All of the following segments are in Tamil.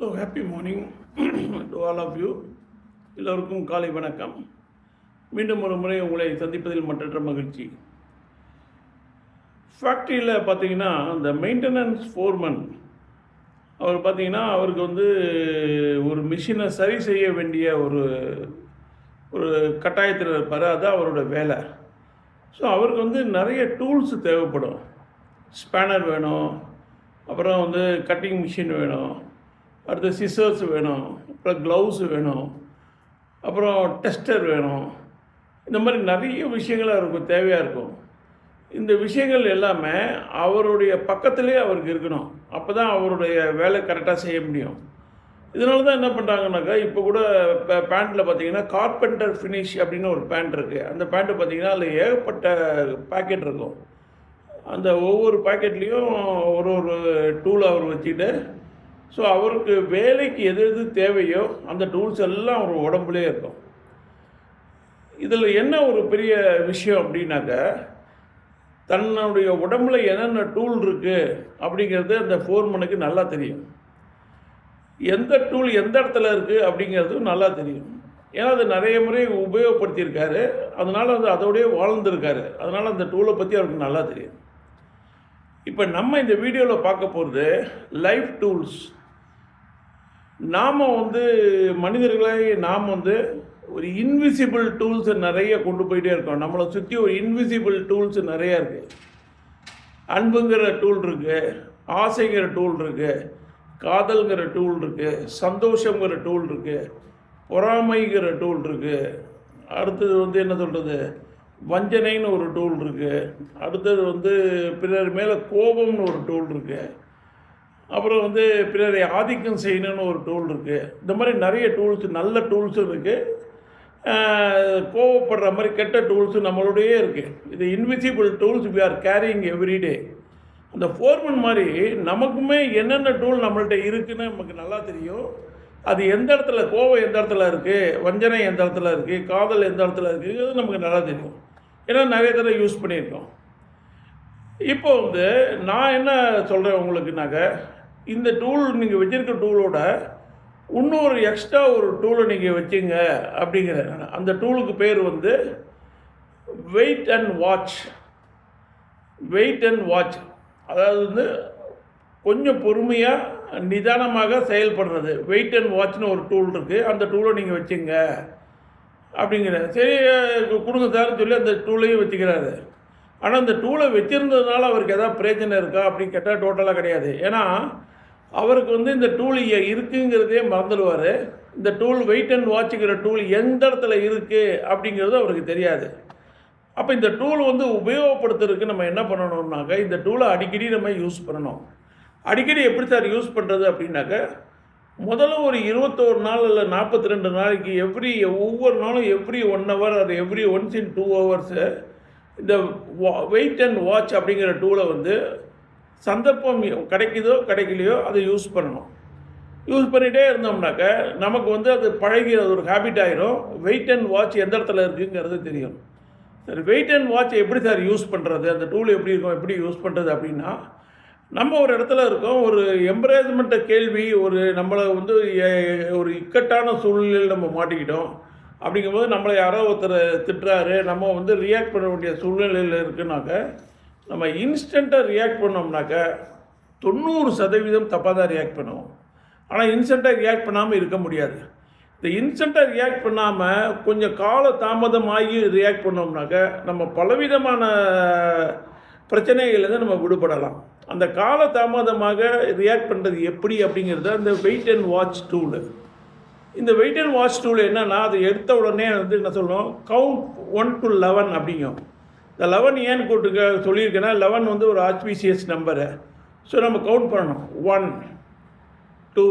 Hello happy morning to all of you எல்லோருக்கும் காலை வணக்கம். மீண்டும் ஒரு முறை உங்களை சந்திப்பதில் மற்றற்ற மகிழ்ச்சி. ஃபேக்ட்ரியில் பார்த்தீங்கன்னா இந்த மெயின்டெனன்ஸ் ஃபோர்மன் அவர் பார்த்தீங்கன்னா அவருக்கு வந்து ஒரு மிஷினை சரி செய்ய வேண்டிய ஒரு ஒரு கட்டாயத்தில் இருப்பார். அதுதான் அவரோட வேலை. ஸோ அவருக்கு வந்து நிறைய டூல்ஸ் தேவைப்படும். ஸ்பேனர் வேணும். அப்புறம் வந்து கட்டிங் மிஷின் வேணும். அடுத்து சிசர்ஸ் வேணும் அப்புறம் க்ளவுஸ் வேணும் அப்புறம் டெஸ்டர் வேணும். இந்த மாதிரி நிறைய விஷயங்கள் அவருக்கு தேவையாக இருக்கும். இந்த விஷயங்கள் எல்லாமே அவருடைய பக்கத்துலேயே அவருக்கு இருக்கணும். அப்போ தான் அவருடைய வேலை கரெக்டாக செய்ய முடியும். இதனால தான் என்ன பண்ணுறாங்கனாக்கா இப்போ கூட பேண்ட்டில் பார்த்தீங்கன்னா கார்பெண்டர் ஃபினிஷ் அப்படின்னு ஒரு பேண்ட் இருக்குது அந்த பேண்ட்டு பார்த்தீங்கன்னா அதில் ஏகப்பட்ட பேக்கெட் இருக்கும். அந்த ஒவ்வொரு பாக்கெட்லேயும் ஒரு ஒரு டூல் அவர் வச்சுக்கிட்டு ஸோ அவருக்கு வேலைக்கு எது எது தேவையோ அந்த டூல்ஸ் எல்லாம் அவர் உடம்புலே இருக்கும். இதில் என்ன ஒரு பெரிய விஷயம் அப்படின்னாக்க தன்னுடைய உடம்புல என்னென்ன டூல் இருக்குது அப்படிங்கிறது அந்த ஃபோர்மனுக்கு நல்லா தெரியும். எந்த டூல் எந்த இடத்துல இருக்குது அப்படிங்கிறதும் நல்லா தெரியும். ஏன்னா அது நிறைய முறை உபயோகப்படுத்தியிருக்காரு. அதனால் வந்து அதோடய வாழ்ந்துருக்காரு. அதனால் அந்த டூலை பற்றி அவருக்கு நல்லா தெரியும். இப்போ நம்ம இந்த வீடியோவில் பார்க்க போகிறது லைஃப் டூல்ஸ் நாம் வந்து மனிதர்களை நாம் வந்து ஒரு இன்விசிபிள் டூல்ஸை நிறைய கொண்டு போயிட்டே இருக்கோம். நம்மளை சுற்றி ஒரு இன்விசிபிள் டூல்ஸ் நிறையா இருக்குது அன்புங்கிற டூல் இருக்குது ஆசைங்கிற டூல் இருக்குது காதல்ங்கிற டூல் இருக்குது சந்தோஷங்கிற டூல் இருக்குது பொறாமைங்கிற டூல் இருக்குது அடுத்தது வந்து என்ன சொல்கிறது வஞ்சனைன்னு ஒரு டூல் இருக்குது அடுத்தது வந்து பிறர் மேலே கோபம்னு ஒரு டூல் இருக்குது அப்புறம் வந்து பிறரை ஆதிக்கம் செய்யணும்னு ஒரு டூல் இருக்குது இந்த மாதிரி நிறைய டூல்ஸ் நல்ல டூல்ஸும் இருக்குது கோவப்படுற மாதிரி கெட்ட டூல்ஸும் நம்மளோடையே இருக்குது இது invisible tools we are carrying everyday அந்த ஃபோர்மன் மாதிரி நமக்குமே என்னென்ன டூல் நம்மள்கிட்ட இருக்குன்னு நமக்கு நல்லா தெரியும். அது எந்த இடத்துல கோவம் எந்த இடத்துல இருக்குது வஞ்சனை எந்த இடத்துல இருக்குது காதல் எந்த இடத்துல இருக்குங்கிறது நமக்கு நல்லா தெரியும். ஏன்னா நிறைய தடவை யூஸ் பண்ணியிருக்கோம். இப்போ வந்து நான் என்ன சொல்கிறேன் உங்களுக்குனாக்க இந்த டூல் நீங்கள் வச்சுருக்க டூலோட இன்னொரு எக்ஸ்ட்ரா ஒரு டூலை நீங்கள் வச்சுங்க அப்படிங்கிற அந்த டூலுக்கு பேர் வந்து wait and watch wait and watch அதாவது வந்து கொஞ்சம் பொறுமையாக நிதானமாக செயல்படுறது. வெயிட் அண்ட் வாட்ச்னு ஒரு டூல் இருக்குது அந்த டூலை நீங்கள் வச்சுங்க அப்படிங்கிற சரி கொடுங்க சார்னு சொல்லி அந்த டூலையும் வச்சுக்கிறாரு. ஆனால் அந்த டூலை வச்சுருந்ததுனால அவருக்கு எதாவது பிரயோஜனம் இருக்கா அப்படின்னு கேட்டால் டோட்டலாக கிடையாது. ஏன்னா அவருக்கு வந்து இந்த டூல் இருக்குங்கிறதே மறந்துடுவார். இந்த டூல் வெயிட் அண்ட் வாட்சுங்கிற டூல் எந்த இடத்துல இருக்குது அப்படிங்கிறது அவருக்கு தெரியாது. அப்போ இந்த டூல் வந்து உபயோகப்படுத்துறதுக்கு நம்ம என்ன பண்ணணும்னாக்க இந்த டூலை அடிக்கடி நம்ம யூஸ் பண்ணணும். அடிக்கடி எப்படி சார் யூஸ் பண்ணுறது அப்படின்னாக்க முதல்ல ஒரு இருபத்தோரு நாள் இல்லை நாற்பத்தி ரெண்டு நாளைக்கு எவ்ரி ஒவ்வொரு நாளும் எவ்ரி ஒன் ஹவர் அது every once in two hours இந்த வெயிட் அண்ட் வாட்ச் அப்படிங்கிற டூலை வந்து சந்தர்ப்பம் கிடைக்குதோ கிடைக்கலையோ அதை யூஸ் பண்ணணும். யூஸ் பண்ணிகிட்டே இருந்தோம்னாக்க நமக்கு வந்து அது பழகி அது ஒரு ஹேபிட் ஆகிரும் வெயிட் அண்ட் வாட்ச் எந்த இடத்துல இருக்குங்கிறது தெரியும். சரி வெயிட் அண்ட் வாட்ச் எப்படி சார் யூஸ் பண்ணுறது அந்த டூல் எப்படி இருக்கும்? எப்படி யூஸ் பண்ணுறது அப்படின்னா நம்ம ஒரு இடத்துல இருக்கோம். ஒரு எம்பரேஜ்மெண்ட்டை கேள்வி ஒரு நம்மளை வந்து ஒரு இக்கட்டான சூழ்நிலையில் நம்ம மாட்டிக்கிட்டோம். அப்படிங்கும்போது நம்மளை யாரோ ஒருத்தர் திட்டுறாரு. நம்ம வந்து ரியாக்ட் பண்ண வேண்டிய சூழ்நிலையில் இருக்குனாக்க நம்ம இன்ஸ்டண்ட்டாக ரியாக்ட் பண்ணோம்னாக்க தொண்ணூறு சதவீதம் தப்பாக தான் ரியாக்ட் பண்ணுவோம். ஆனால் இன்ஸ்டண்ட்டாக ரியாக்ட் பண்ணாமல் இருக்க முடியாது. இந்த இன்ஸ்டண்ட்டாக ரியாக்ட் பண்ணாமல் கொஞ்சம் கால தாமதமாகி ரியாக்ட் பண்ணோம்னாக்க நம்ம பலவிதமான பிரச்சனைகள்லேருந்து நம்ம விடுபடலாம். அந்த கால தாமதமாக ரியாக்ட் பண்ணுறது எப்படி அப்படிங்கிறத அந்த வெயிட் அண்ட் வாட்ச் டூலு இந்த வெயிட் அண்ட் வாட்ச் டூல் என்னென்னா அதை எடுத்த உடனே வந்து என்ன சொல்லணும் கவுண்ட் ஒன் டு லெவன் அப்படிங்கும். இந்த லெவன் ஏன்னு கூட்டுக்க சொல்லியிருக்கேன்னா லெவன் வந்து ஒரு ஆர்பிசிஎஸ் நம்பரு ஸோ நம்ம கவுண்ட் பண்ணணும். One two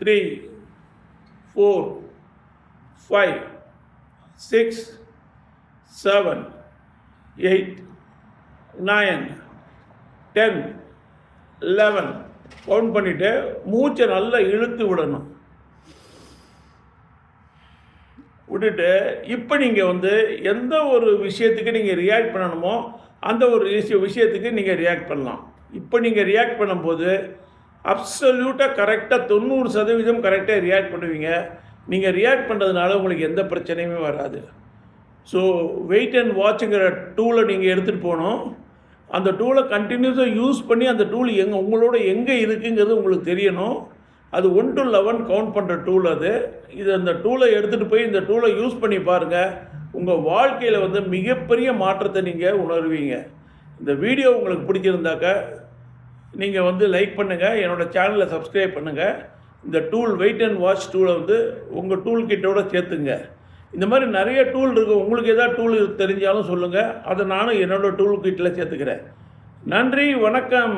three four five six seven eight nine ten eleven count பண்ணிவிட்டு மூச்சை நல்லா இழுத்து விடணும். விட்டுட்டு இப்போ நீங்கள் வந்து எந்த ஒரு விஷயத்துக்கு நீங்கள் ரியாக்ட் பண்ணணுமோ அந்த ஒரு விஷயத்துக்கு நீங்கள் ரியாக்ட் பண்ணலாம். இப்போ நீங்கள் ரியாக்ட் பண்ணும்போது அப்சல்யூட்டாக கரெக்டாக தொண்ணூறு சதவீதம் கரெக்டாக ரியாக்ட் பண்ணுவீங்க. நீங்கள் ரியாக்ட் பண்ணுறதுனால உங்களுக்கு எந்த பிரச்சனையுமே வராது. ஸோ வெயிட் அண்ட் வாட்சுங்கிற டூலை நீங்கள் எடுத்துகிட்டு போகணும். அந்த டூலை கண்டினியூஸாக யூஸ் பண்ணி அந்த டூல் எங்கே உங்களோட எங்கே இருக்குங்கிறது உங்களுக்கு தெரியணும். அது ஒன் டு லெவன் கவுண்ட் பண்ணுற டூல் அது. இது அந்த டூலை எடுத்துகிட்டு போய் இந்த டூலை யூஸ் பண்ணி பாருங்கள் உங்கள் வாழ்க்கையில் வந்து மிகப்பெரிய மாற்றத்தை நீங்கள் உணர்வீங்க. இந்த வீடியோ உங்களுக்கு பிடிச்சிருந்தாக்க நீங்கள் வந்து லைக் பண்ணுங்கள் என்னோடய சேனலை சப்ஸ்கிரைப் பண்ணுங்கள் இந்த டூல் வெயிட் அண்ட் வாட்ச் டூலை வந்து உங்கள் டூல் கிட்டோட சேர்த்துங்க. இந்த மாதிரி நிறைய டூல் இருக்குது உங்களுக்கு எதாவது டூல் தெரிஞ்சாலும் சொல்லுங்கள் அதை நானும் என்னோடய டூல் கிட்டில் சேர்த்துக்கிறேன். நன்றி வணக்கம்.